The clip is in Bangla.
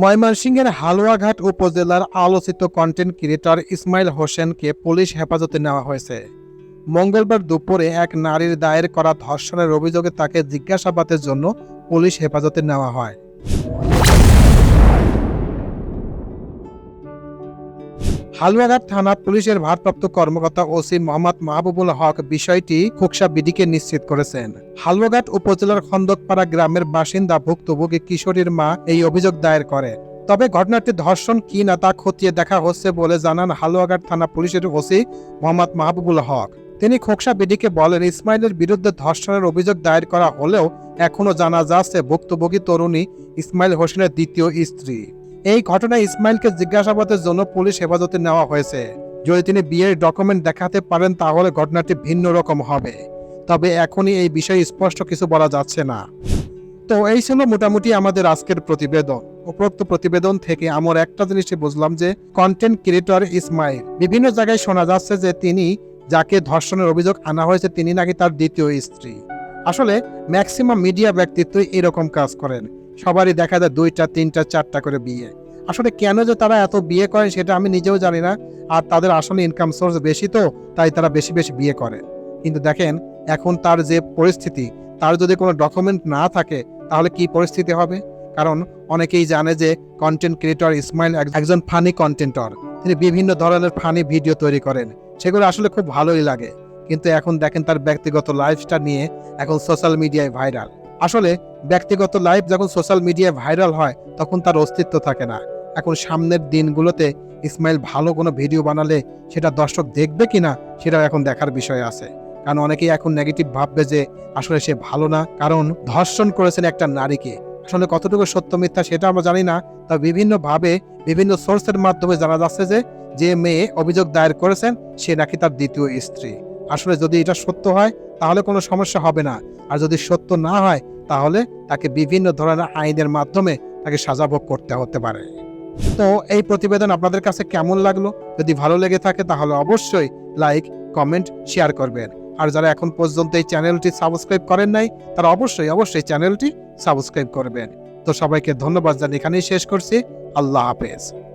ময়মনসিংহের হালুয়াঘাট উপজেলার আলোচিত কন্টেন্ট ক্রিয়েটর ইসমাইল হোসেনকে পুলিশ হেফাজতে নেওয়া হয়েছে। মঙ্গলবার দুপুরে এক নারীর দায়ের করা ধর্ষণের অভিযোগে তাকে জিজ্ঞাসাবাদের জন্য পুলিশ হেফাজতে নেওয়া হয়। হালুয়াঘাট থানা পুলিশের ভারপ্রাপ্ত কর্মকর্তা ওসি মোহাম্মদ মাহবুবুল হক বিষয়টি খোকসা বিডিকে নিশ্চিত করেছেন। হালুয়াঘাট উপজেলার খন্দকপাড়া গ্রামের বাসিন্দা ভুক্তভোগী কিশোরীর মা এই অভিযোগ দায়ের করে। তবে ঘটনাটি ধর্ষণ কি না তা খতিয়ে দেখা হচ্ছে বলে জানান হালুয়াঘাট থানা পুলিশের ওসি মোহাম্মদ মাহবুবুল হক। তিনি খোকসা বিডিকে বলেন, ইসমাইলের বিরুদ্ধে ধর্ষণের অভিযোগ দায়ের করা হলেও এখনও জানা যাচ্ছে ভুক্তভোগী তরুণী ইসমাইল হোসেনের দ্বিতীয় স্ত্রী। এই ঘটনায় ইসমাইলকে জিজ্ঞাসাবাদের জন্য পুলিশ হেফাজতে নেওয়া হয়েছে। যদি তিনি বিয়ের ডকুমেন্ট দেখাতে পারেন, তাহলে ঘটনাটি ভিন্ন রকম হবে। তবে এখনই এই বিষয়ে স্পষ্ট কিছু বলা যাচ্ছে না। তো এই ছিল মোটামুটি আমাদের আজকের প্রতিবেদন। উপরোক্ত প্রতিবেদন থেকে আমার একটা জিনিসই বুঝলাম যে কন্টেন্ট ক্রিয়েটর ইসমাইল। বিভিন্ন জায়গায় শোনা যাচ্ছে যে, তিনি যাকে ধর্ষণের অভিযোগ আনা হয়েছে, তিনি নাকি তার দ্বিতীয় স্ত্রী। আসলে ম্যাক্সিমাম মিডিয়া ব্যক্তিত্ব এরকম কাজ করেন। সবারই দেখা যায় দুইটা, তিনটা, চারটা করে বিয়ে। আসলে কেন যে তারা এত বিয়ে করেন সেটা আমি নিজেও জানি না। আর তাদের আসলে ইনকাম সোর্স বেশি তো, তাই তারা বেশি বেশি বিয়ে করে। কিন্তু দেখেন, এখন তার যে পরিস্থিতি, তার যদি কোনো ডকুমেন্ট না থাকে, তাহলে কি পরিস্থিতি হবে? কারণ অনেকেই জানে যে কন্টেন্ট ক্রিয়েটর ইসমাইল একজন ফানি কন্টেন্টর তিনি বিভিন্ন ধরনের ফানি ভিডিও তৈরি করেন। সেগুলো আসলে খুব ভালোই লাগে। কিন্তু এখন দেখেন তার ব্যক্তিগত লাইফটা নিয়ে এখন সোশ্যাল মিডিয়ায় ভাইরাল আসলে ব্যক্তিগত লাইফ যখন সোশ্যাল মিডিয়ায় ভাইরাল হয়, তখন তার অস্তিত্ব থাকে না। এখন সামনের দিনগুলোতে ইসমাইল ভালো কোনো ভিডিও বানালে সেটা দর্শক দেখবে কিনা, সেটাও এখন দেখার বিষয় আছে। কারণ অনেকেই এখন নেগেটিভ ভাববে যে, আসলে সে ভালো না। কারণ ধর্ষণ করেছেন একটা নারীকে। আসলে কতটুকু সত্য মিথ্যা সেটা আমরা জানি না তা বিভিন্নভাবে বিভিন্ন সোর্সের মাধ্যমে জানা যাচ্ছে যে যে মেয়ে অভিযোগ দায়ের করেছেন, সে নাকি তার দ্বিতীয় স্ত্রী। আসলে যদি এটা সত্য হয়, তাহলে কোনো সমস্যা হবে না। আর যদি সত্য না হয়, তাহলে তাকে বিভিন্ন ধরনের আইনের মাধ্যমে তাকে সাজাভোগ করতে হতে পারে। তো এই প্রতিবেদন আপনাদের কাছে কেমন লাগল? যদি ভালো লেগে থাকে, তাহলে অবশ্যই লাইক কমেন্ট শেয়ার করবেন। আর যারা এখন পর্যন্ত এই চ্যানেলটি সাবস্ক্রাইব করেন নাই, তারা অবশ্যই অবশ্যই চ্যানেলটি সাবস্ক্রাইব করবেন। তো সবাইকে ধন্যবাদ জানিয়ে এখানেই শেষ করছি। আল্লাহ হাফেজ।